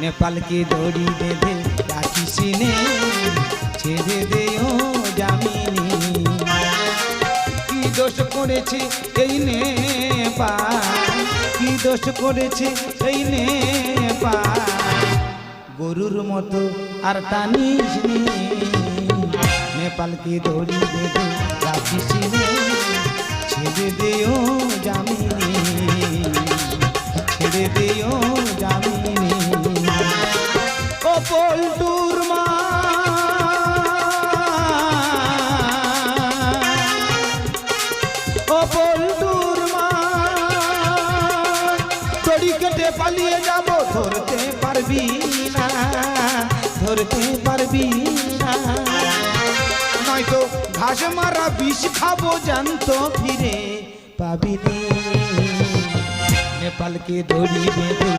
নেপালকে দড়ি বেঁধে রাখিস নে, ছেড়ে দেও জামিনী। কি দোষ করেছে এই নেপাল? কি দোষ করেছে এই নেপাল? গরুর মতো আর টানিস নেপালকে দড়ি বেঁধে রাখিস নে। পল্টুর মা ও পল্টুর মা কেটে পালিয়ে যাব, ধরতে পারবি না, ধরতে পারবি না নয়তো ঘাস মারা বিষ খাব জানতো ফিরে পাবি। নেপালকে বেঁধে